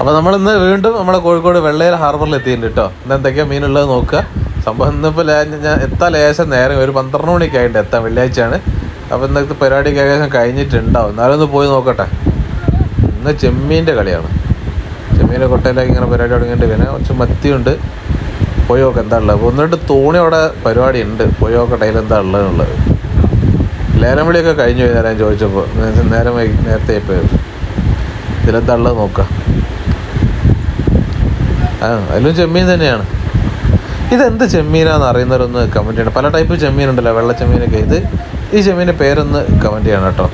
അപ്പോൾ നമ്മൾ ഇന്ന് വീണ്ടും നമ്മുടെ കോഴിക്കോട് വെള്ളയിൽ ഹാർബറിൽ എത്തിയിട്ടുണ്ട് കേട്ടോ. ഇന്ന് എന്തൊക്കെയാ മീനുള്ളത് നോക്കുക. സംഭവം ഇന്നിപ്പോൾ ഞാൻ എത്താൻ ലേശം നേരം ഒരു പന്ത്രണ്ട് മണിക്ക് ആയിട്ട് എത്താം വെള്ളിയാഴ്ചയാണ്. അപ്പോൾ ഇന്നത്തെ പരിപാടിക്ക് ഏകദേശം കഴിഞ്ഞിട്ടുണ്ടാവും. എന്നാലും ഒന്ന് പോയി നോക്കട്ടെ. ഇന്ന് ചെമ്മീന്റെ കളിയാണ്. ചെമ്മീന്റെ കൊട്ടയിലേക്ക് ഇങ്ങനെ പരിപാടി തുടങ്ങിയിട്ട് പിന്നെ കുറച്ച് മത്തിയുണ്ട്. പോയി നോക്കാം എന്താ ഉള്ളത്? ഒന്നിട്ട് തോണി അവിടെ പരിപാടി ഉണ്ട് പോയി നോക്കട്ടെ എന്താ ഉള്ളതെന്നുള്ളത്. ലേലം വിളിയൊക്കെ കഴിഞ്ഞു നേരം ചോദിച്ചപ്പോൾ നേരം നേരത്തെ പോയത് ഇതിലെന്താ ഉള്ളത് നോക്കാം അതിലും ചെമ്മീൻ തന്നെയാണ്. ഇതെന്ത് ചെമ്മീനാന്ന് അറിയുന്നവരൊന്ന് കമന്റ് ചെയ്യണം. പല ടൈപ്പ് ചെമ്മീൻ ഉണ്ടല്ലോ വെള്ള ചെമ്മീനൊക്കെ. ഇത് ഈ ചെമ്മീന്റെ പേരൊന്ന് കമന്റ് ചെയ്യണം കേട്ടോ.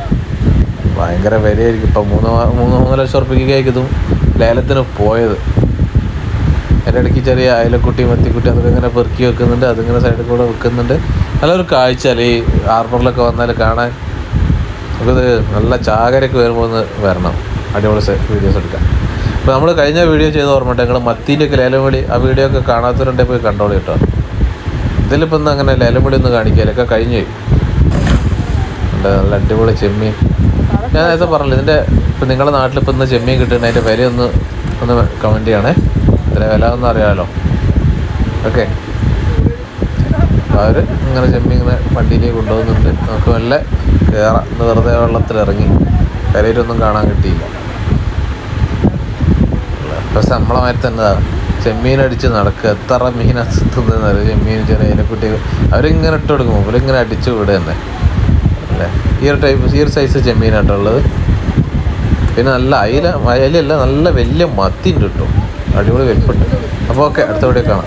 ഭയങ്കര വിലയായിരിക്കും. ഇപ്പം മൂന്ന് മൂന്ന് മൂന്ന് ലക്ഷം ഉറുപ്പിക്കായിരിക്കും ഇതും ലേലത്തിന് പോയത്. അതിന്റെ ഇടയ്ക്ക് ചെറിയ അയലക്കുട്ടി മത്തിക്കുട്ടി അതൊക്കെ ഇങ്ങനെ പെറുക്കി വെക്കുന്നുണ്ട്. അതിങ്ങനെ സൈഡിൽ കൂടെ വെക്കുന്നുണ്ട്. നല്ലൊരു കാഴ്ച അല്ലേ? ഈ ഹാർബറിലൊക്കെ വന്നാൽ കാണാൻ. നമുക്കിത് നല്ല ചാകരയൊക്കെ വരുമ്പോൾ ഒന്ന് വരണം. അടിപൊളി വീഡിയോസ് എടുക്കാം അപ്പോൾ നമ്മൾ കഴിഞ്ഞ വീഡിയോ ചെയ്ത് ഓർമ്മട്ടെ ഞങ്ങൾ മത്തീന്റെ ഒക്കെ ലേലം വിളി ആ വീഡിയോ ഒക്കെ കാണാത്തവരുണ്ടെങ്കിൽ പോയി കണ്ടോളൂ കേട്ടോ. ഇതിലിപ്പോൾ ഒന്ന് അങ്ങനെ ലേലം വിളി ഒന്ന് കാണിക്കില്ല ഒക്കെ കഴിഞ്ഞു നല്ല അടിപൊളി ചെമ്മീൻ. ഞാൻ നേരത്തെ പറഞ്ഞില്ല ഇതിന്റെ ഇപ്പം നിങ്ങളുടെ നാട്ടിൽ ഇപ്പം ഇന്ന് ചെമ്മീൻ കിട്ടുന്നുണ്ട് അതിന്റെ വില ഒന്ന് ഒന്ന് കമന്റ് ചെയ്യണേ. ഇത്ര വില ഒന്നും അറിയാമല്ലോ ഓക്കെ. അവർ ഇങ്ങനെ ചെമ്മീൻ ഇങ്ങനെ വണ്ടിയിലേക്ക് കൊണ്ടുപോകുന്നുണ്ട്. നമുക്ക് നല്ല കയറാം വെറുതെ വെള്ളത്തിലിറങ്ങി. കരയിലൊന്നും കാണാൻ കിട്ടിയില്ല. പക്ഷെ നമ്മളെ മാതിരി തന്നെ ചെമ്മീൻ അടിച്ച് നടക്കുക. എത്ര മീൻ അസുഖം ചെമ്മീൻ ചെറിയ കുട്ടികൾ. അവരിങ്ങനെ ഇട്ട് കൊടുക്കും. ഇവരിങ്ങനെ അടിച്ച് വിടുക തന്നെ അല്ലേ? ഈ ഒരു ടൈപ്പ് ഈ ഒരു സൈസ് ചെമ്മീനായിട്ടുള്ളത് പിന്നെ നല്ല അയില അയിലല്ല നല്ല വലിയ മത്തിന്റെ കിട്ടും. അടിപൊളി വലിപ്പുണ്ട് അപ്പോൾ ഓക്കെ അടുത്ത വീഡിയോ കാണാം.